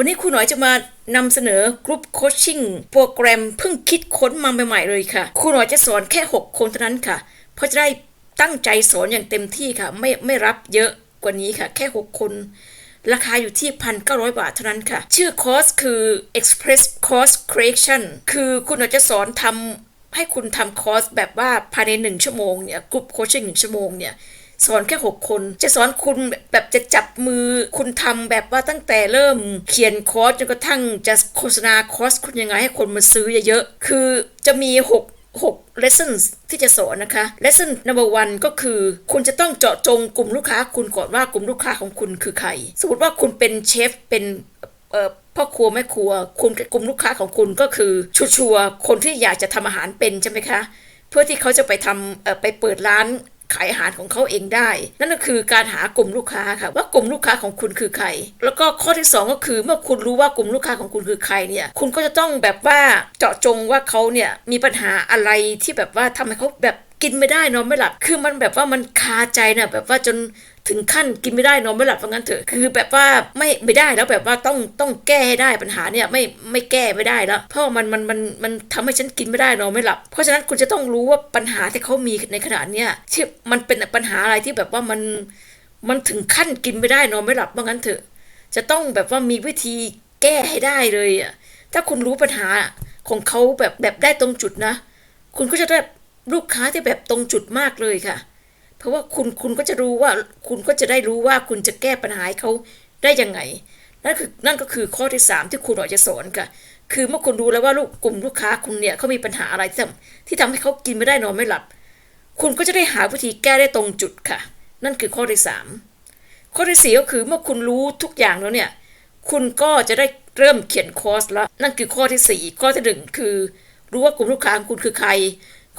วันนี้ครูหน่อยจะมานำเสนอกรุ๊ปโคชชิ่งโปรแกรมเพิ่งคิดค้นมาใหม่ๆเลยค่ะ ครูหน่อยจะสอนแค่ 6 คนเท่านั้นค่ะ เพราะจะได้ตั้งใจสอนอย่างเต็มที่ค่ะ ไม่ไม่รับเยอะกว่านี้ค่ะ แค่ 6 คน ราคาอยู่ที่1,900บาทเท่านั้นค่ะ ชื่อคอร์สคือ Express Course Creation คือคุณหน่อยจะสอนทำให้คุณทำคอร์สแบบว่าภายในหนึ่งชั่วโมงเนี่ยกรุ๊ปโคชชิ่งหนึ่งชั่วโมงเนี่ย สอนแค่ 6 คน จะสอนคุณแบบจะจับมือคุณทำแบบว่าตั้งแต่เริ่มเขียนคอร์สจนกระทั่งจะโฆษณาคอร์สคุณยังไงให้คนมาซื้อเยอะๆ คือจะมี 6 6 lessons ที่จะสอนนะคะ lesson number one ก็คือ คุณจะต้องเจาะจงกลุ่มลูกค้า คุณก่อนว่ากลุ่มลูกค้าของคุณคือใคร สมมติว่าคุณเป็นเชฟเป็นพ่อครัวแม่ครัว คุณกลุ่มลูกค้าของคุณก็คือชัวร์ๆคนที่อยากจะทำอาหารเป็นใช่ไหมคะ เพื่อที่เขาจะไปทำไปเปิดร้าน ขายอาหารของเขาเองได้ นั่นก็คือการหากลุ่มลูกค้าค่ะว่ากลุ่มลูกค้าของคุณคือใคร แล้วก็ข้อที่สองก็คือเมื่อคุณรู้ว่ากลุ่มลูกค้าของคุณคือใครเนี่ยคุณก็จะต้องแบบว่าเจาะจงว่าเขาเนี่ยมีปัญหาอะไรที่แบบว่าทำให้เขาแบบกินไม่ได้นอนไม่หลับ คือมันแบบว่ามันคาใจนะแบบว่าจน ถึงขั้นกินไม่ได้นอนไม่หลับว่างั้นเถอะคือแบบว่าไม่ไม่ได้แล้วแบบว่าต้องต้องแก้ให้ได้ปัญหาเนี่ยไม่ไม่แก้ไม่ได้แล้ว เพราะมันมันมันมันทำให้ฉันกินไม่ได้นอนไม่หลับ เพราะฉะนั้นคุณจะต้องรู้ว่าปัญหาที่เขามีในขณะเนี้ยที่มันเป็นปัญหาอะไรที่แบบว่ามันมันถึงขั้นกินไม่ได้นอนไม่หลับว่างั้นเถอะ จะต้องแบบว่ามีวิธีแก้ให้ได้เลยอะถ้าคุณรู้ปัญหาของเขาแบบแบบได้ตรงจุดนะ คุณก็จะได้ลูกค้าที่แบบตรงจุดมากเลยค่ะ เพราะว่าคุณคุณก็จะรู้ว่าคุณก็จะได้รู้ว่าคุณจะแก้ปัญหาเขาได้ยังไง นั่นคือนั่นก็คือข้อที่สามที่คุณอยากจะสอนค่ะ คือเมื่อคุณรู้แล้วว่าลูกกลุ่มลูกค้าคุณเนี่ยเขามีปัญหาอะไรที่ทำที่ทำให้เขากินไม่ได้นอนไม่หลับ คุณก็จะได้หาวิธีแก้ได้ตรงจุดค่ะ นั่นคือข้อที่สามข้อที่สี่ก็คือเมื่อคุณรู้ทุกอย่างแล้วเนี่ย คุณก็จะได้เริ่มเขียนคอร์สแล้ว นั่นคือข้อที่สี่ข้อที่หนึ่งคือ รู้ว่ากลุ่มลูกค้าของคุณคือใคร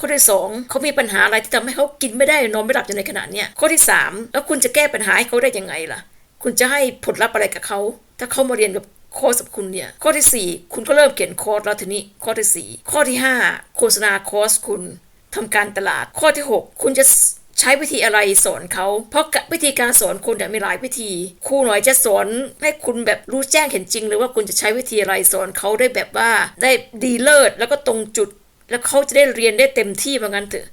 ข้อที่สองเขามีปัญหาอะไรที่ทำให้เขากินไม่ได้นอนไม่หลับอยู่ในขณะเนี้ยข้อที่สามแล้วคุณจะแก้ปัญหาให้เขาได้ยังไงล่ะ คุณจะให้ผลลัพธ์อะไรกับเขาถ้าเขามาเรียนกับคอร์สกับคุณเนี่ย ข้อที่สี่คุณก็เริ่มเขียนคอร์สแล้วทีนี้ข้อที่สี่ข้อที่ห้าโฆษณาคอร์สคุณทำการตลาด ข้อที่หกคุณจะใช้วิธีอะไรสอนเขา เพราะวิธีการสอนคุณเนี่ยมีหลายวิธี ครูหน่อยจะสอนให้คุณแบบรู้แจ้งเห็นจริงเลยว่าคุณจะใช้วิธีอะไรสอนเขาได้แบบว่าได้ดีเลิศแล้วก็ตรงจุด แล้วเขาจะได้เรียนได้เต็มที่ว่างั้นเถอะ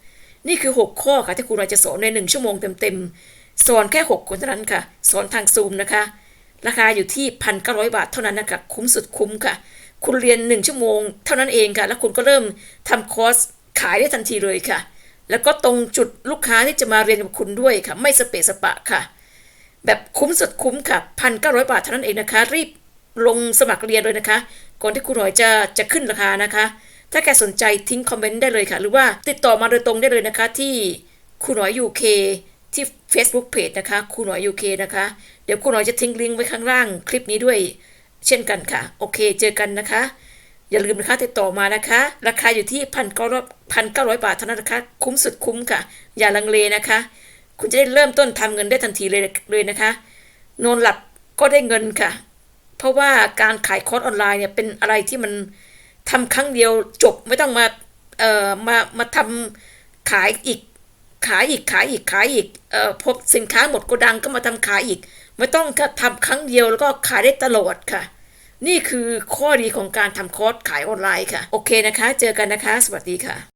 นี่คือ 6 ข้อค่ะที่ครูหน่อยจะสอนใน 1 ชั่วโมงเต็มๆ สอนแค่ 6 คนเท่านั้นค่ะ สอนทางซูมนะคะ ราคาอยู่ที่ 1,900 บาทเท่านั้นนะคะคุ้มสุดคุ้มค่ะ คุณเรียน 1 ชั่วโมง เท่านั้นเองค่ะ แล้วคุณก็เริ่มทำคอร์สขายได้ทันทีเลยค่ะ แล้วก็ตรงจุดลูกค้าที่จะมาเรียนกับคุณด้วยค่ะ ไม่สเปะสปะค่ะ แบบคุ้มสุดคุ้มค่ะพันเก้าร้อยบาทเท่านั้นเองนะคะ รีบลงสมัครเรียนเลยนะคะ ก่อนที่ครูหน่อยจะจะขึ้นราคานะคะ ถ้าแกสนใจทิ้งคอมเมนต์ได้เลยค่ะ หรือว่าติดต่อมาโดยตรงได้เลยนะคะ ที่ครูหน่อย UK ที่ Facebook Page นะคะครูหน่อย UK นะคะ เดี๋ยวครูหน่อยจะทิ้งลิงก์ไว้ข้างล่างคลิปนี้ด้วย เช่นกันค่ะ โอเค เจอกันนะคะ อย่าลืมนะคะติดต่อมานะคะ ราคาอยู่ที่พันเก้าร้อยพันเก้าร้อยบาทเท่านั้นนะคะ คุ้มสุดคุ้มค่ะ อย่าลังเลนะคะ คุณจะได้เริ่มต้นทำเงินได้ทันทีเลยเลยนะคะ นอนหลับก็ได้เงินค่ะ เพราะว่าการขายคอร์สออนไลน์เนี่ยเป็นอะไรที่มัน ทำครั้งเดียวจบไม่ต้องมาเอ่อมามาทำขายอีกขายอีกขายอีกขายอีกเอ่อพบสินค้าหมดโกดังก็มาทำขายอีก ไม่ต้องค่ทำครั้งเดียวแล้วก็ขายได้ตลอดค่ะ นี่คือข้อดีของการทำคอร์สขายออนไลน์ค่ะ โอเคนะคะ เจอกันนะคะ สวัสดีค่ะ